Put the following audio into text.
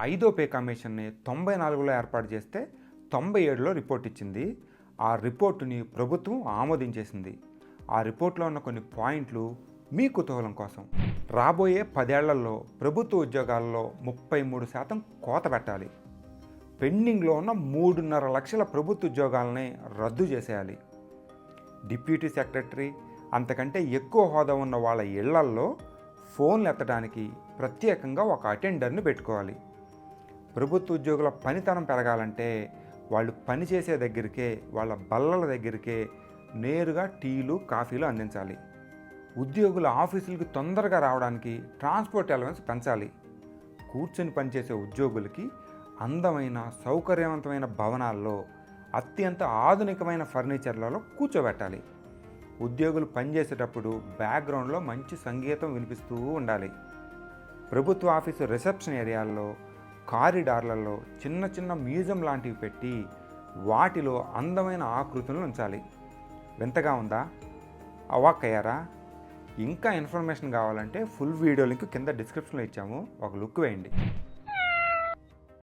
ఐదో పే కమిషన్ని తొంభై నాలుగులో ఏర్పాటు చేస్తే తొంభై ఏడులో రిపోర్ట్ ఇచ్చింది. ఆ రిపోర్టుని ప్రభుత్వం ఆమోదించేసింది. ఆ రిపోర్ట్లో ఉన్న కొన్ని పాయింట్లు మీ కుతూహలం కోసం. రాబోయే పదేళ్ళలో ప్రభుత్వ ఉద్యోగాల్లో ముప్పై మూడు శాతం కోత పెట్టాలి. పెండింగ్లో ఉన్న మూడున్నర లక్షల ప్రభుత్వ ఉద్యోగాలని రద్దు చేసేయాలి. డిప్యూటీ సెక్రటరీ అంతకంటే ఎక్కువ హోదా ఉన్న వాళ్ళ ఇళ్ళల్లో ఫోన్లు ఎత్తడానికి ప్రత్యేకంగా ఒక అటెండర్ని పెట్టుకోవాలి. ప్రభుత్వ ఉద్యోగుల పనితనం పెరగాలంటే వాళ్ళు పనిచేసే దగ్గరికే వాళ్ళ బల్లల దగ్గరికే నేరుగా టీలు కాఫీలు అందించాలి. ఉద్యోగుల ఆఫీసులకి తొందరగా రావడానికి ట్రాన్స్పోర్ట్ అలవెన్స్ పెంచాలి. కూర్చొని పనిచేసే ఉద్యోగులకి అందమైన సౌకర్యవంతమైన భవనాల్లో అత్యంత ఆధునికమైన ఫర్నిచర్లలో కూర్చోబెట్టాలి. ఉద్యోగులు పనిచేసేటప్పుడు బ్యాక్గ్రౌండ్లో మంచి సంగీతం వినిపిస్తూ ఉండాలి. ప్రభుత్వ ఆఫీసు రిసెప్షన్ ఏరియాల్లో కారిడార్లలో చిన్న చిన్న మ్యూజియం లాంటివి పెట్టి వాటిలో అందమైన ఆకృతులను ఉంచాలి. వింతగా ఉందా? అవాక్కయ్యారా ఇంకా ఇన్ఫర్మేషన్ కావాలంటే ఫుల్ వీడియో లింక్ కింద డిస్క్రిప్షన్లో ఇచ్చాము. ఒక లుక్ వేయండి.